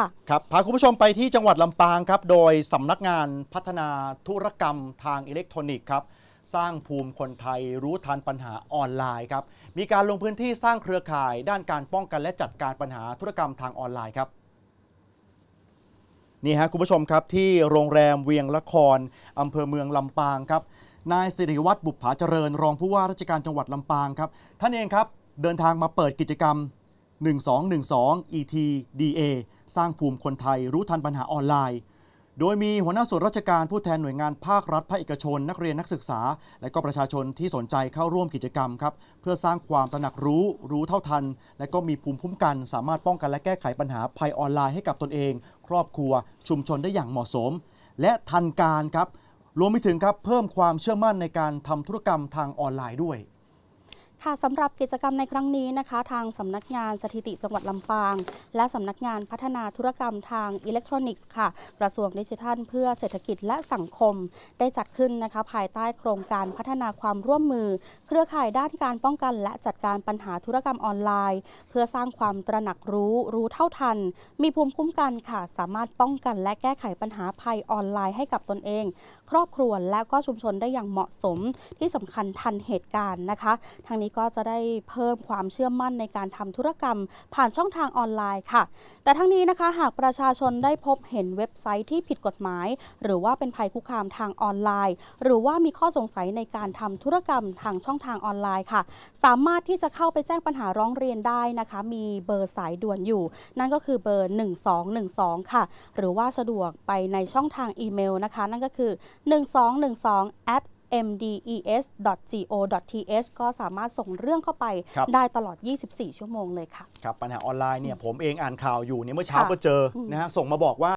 ค่ะ ครับพาคุณผู้ชมไปที่จังหวัดลำปางครับ โดยสำนักงานพัฒนาธุรกรรมทางอิเล็กทรอนิกส์ครับ สร้างภูมิคนไทยรู้ทันปัญหาออนไลน์ครับ มีการลงพื้นที่สร้างเครือข่าย ด้านการป้องกันและจัดการปัญหาธุรกรรมทางออนไลน์ครับ นี่ฮะคุณผู้ชมครับที่โรงแรมเวียงละครอำเภอเมืองลำปางครับ นายสิริวัตรบุปผาเจริญ รองผู้ว่าราชการจังหวัดลำปางครับ ท่านเองครับเดินทางมาเปิดกิจกรรม 1212 ETDA สร้างภูมิคนไทยรู้ทันปัญหาออนไลน์ โดยมีหัวหน้าส่วนราชการผู้แทนหน่วยงานภาครัฐภาคเอกชน นักเรียนนักศึกษา และก็ประชาชนที่สนใจเข้าร่วมกิจกรรมครับเพื่อสร้างความตระหนักรู้ รู้เท่าทัน และก็มีภูมิคุ้มกัน สามารถป้องกันและแก้ไขปัญหาภัยออนไลน์ให้กับตนเอง ครอบครัว ชุมชนได้อย่างเหมาะสม และทันการครับรวมไปถึงครับเพิ่มความเชื่อมั่นในการทำธุรกรรมทางออนไลน์ด้วย ค่ะสำหรับกิจกรรมในครั้งนี้นะคะ ทางสำนักงานสถิติจังหวัดลำปาง และสำนักงานพัฒนาธุรกรรมทางอิเล็กทรอนิกส์ค่ะ กระทรวงดิจิทัล เพื่อเศรษฐกิจและสังคม ได้จัดขึ้นนะคะ ภายใต้โครงการพัฒนาความร่วมมือ เครือข่ายด้านการป้องกัน และจัดการปัญหาธุรกรรมออนไลน์ เพื่อสร้างความตระหนักรู้รู้เท่าทัน มีภูมิคุ้มกันค่ะ สามารถป้องกัน และแก้ไขปัญหาภัยออนไลน์ให้กับตนเอง ครอบครัวและก็ชุมชนได้อย่างเหมาะสมที่สำคัญทันเหตุการณ์นะคะทางนี้ก็จะได้เพิ่มความเชื่อมั่นในการทำธุรกรรม ผ่านช่องทางออนไลน์ค่ะ แต่ทั้งนี้นะคะหากประชาชนได้พบเห็นเว็บไซต์ที่ผิดกฎหมาย หรือว่าเป็นภัยคุกคามทางออนไลน์ หรือว่ามีข้อสงสัยในการทำธุรกรรมทางช่องทางออนไลน์ค่ะ สามารถที่จะเข้าไปแจ้งปัญหาร้องเรียนได้นะคะ มีเบอร์สายด่วนอยู่ นั่นก็คือเบอร์ 1212 ค่ะ หรือว่าสะดวกไปในช่องทางอีเมลนะคะ นั่นก็คือ 1212 at mdes.go.th ก็สามารถส่งเรื่องเข้าไปครับได้ตลอด 24 ชั่วโมงเลยค่ะ ครับ ปัญหาออนไลน์เนี่ยผมเองอ่านข่าวอยู่เนี่ยเมื่อเช้าค่ะก็เจออมนะฮะส่งมาบอกว่า